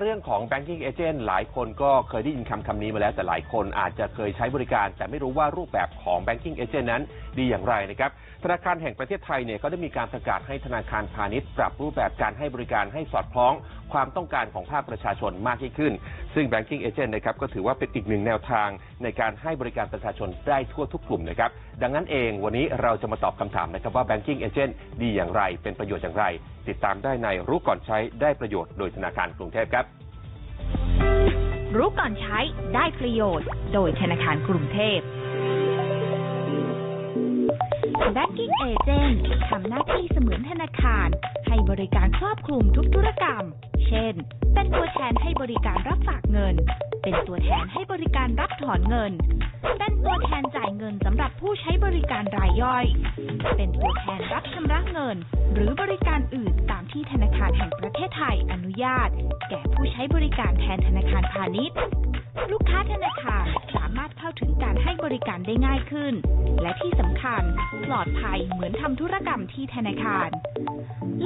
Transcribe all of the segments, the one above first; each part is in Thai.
เรื่องของ banking agent หลายคนก็เคยได้ยินคำคำนี้มาแล้ว แต่หลายคนอาจจะเคยใช้บริการ แต่ไม่รู้ว่ารูปแบบของ banking agent นั้นดีอย่างไรนะครับ ธนาคารแห่งประเทศไทยเนี่ยก็ได้มีการประกาศให้ธนาคารพาณิชย์ ปรับรูปแบบการให้บริการให้สอดคล้องความต้องการของภาคประชาชนมากยิ่งขึ้น ซึ่ง banking agent นะครับก็ถือว่าเป็นอีกหนึ่งแนวทางในการให้บริการประชาชนได้ทั่วทุกกลุ่มนะครับดังนั้นเองวันนี้เราจะมาตอบคำถามนะครับว่า banking agent ดีอย่างไร เป็นประโยชน์อย่างไร ติดตามได้ในรู้ก่อนใช้ได้ประโยชน์โดยธนาคารกรุงเทพครับ รู้ก่อนใช้ได้ประโยชน์ โดยธนาคารกรุงเทพ Banking Agent ทำหน้าที่เสมือนธนาคาร ให้บริการครอบคลุมทุกธุรกรรม เช่น เป็นตัวแทนให้บริการรับฝากเงิน เป็นตัวแทนให้บริการรับถอนเงิน เป็นตัวแทนจ่ายเงินสำหรับผู้ใช้บริการรายย่อย เป็นตัวแทนรับชำระเงิน หรือบริการอื่นตามที่ธนาคารแห่งประเทศไทยอนุญาต แก่ผู้ใช้บริการแทนธนาคารพาณิชย์ ลูกค้าธนาคารสามารถเข้าถึงการให้บริการได้ง่ายขึ้น และที่สำคัญปลอดภัยเหมือนทำธุรกรรมที่ธนาคาร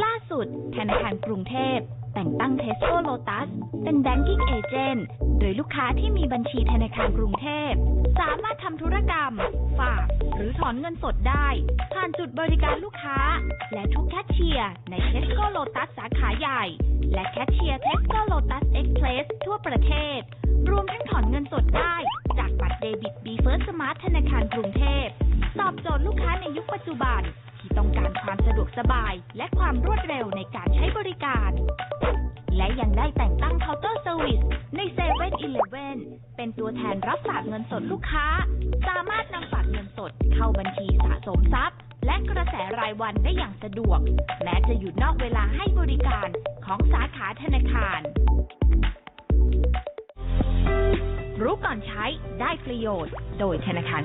ล่าสุด ธนาคารกรุงเทพ แต่งตั้งเทสโก้โลตัสเป็น Banking Agent โดยลูกค้าที่มีบัญชีธนาคารกรุงเทพ สามารถทำธุรกรรม ฝาก หรือถอนเงินสดได้ ผ่านจุดบริการลูกค้า และทุกแคชเชียร์ในเทสโก้โลตัสสาขาใหญ่ และแคชเชียร์เทสโก้โลตัสเอ็กเพรสทั่วประเทศ รวมทั้งถอนเงินสดได้ จากบัตรเดบิตบีเฟิร์สสมาร์ทธนาคารกรุงเทพตอบโจทย์ลูกค้าในยุคปัจจุบันที่ต้องการความสะดวกสบายและความรวดเร็วในการใช้บริการ ยังได้แต่งตั้งเคาน์เตอร์เซอร์วิสใน7 e เ e ่ e อเป็นตัวแทนรับฝากเงินสดลูกค้า สามารถนำฝากเงินสดเข้าบัญชีสะสมทรัพย์ และกระแสรายวันได้อย่างสะดวก แม้จะอยู่นอกเวลาให้บริการของสาขาธนาคาร รู้ก่อนใช้ได้ประโยชน์ โดยธนาคาร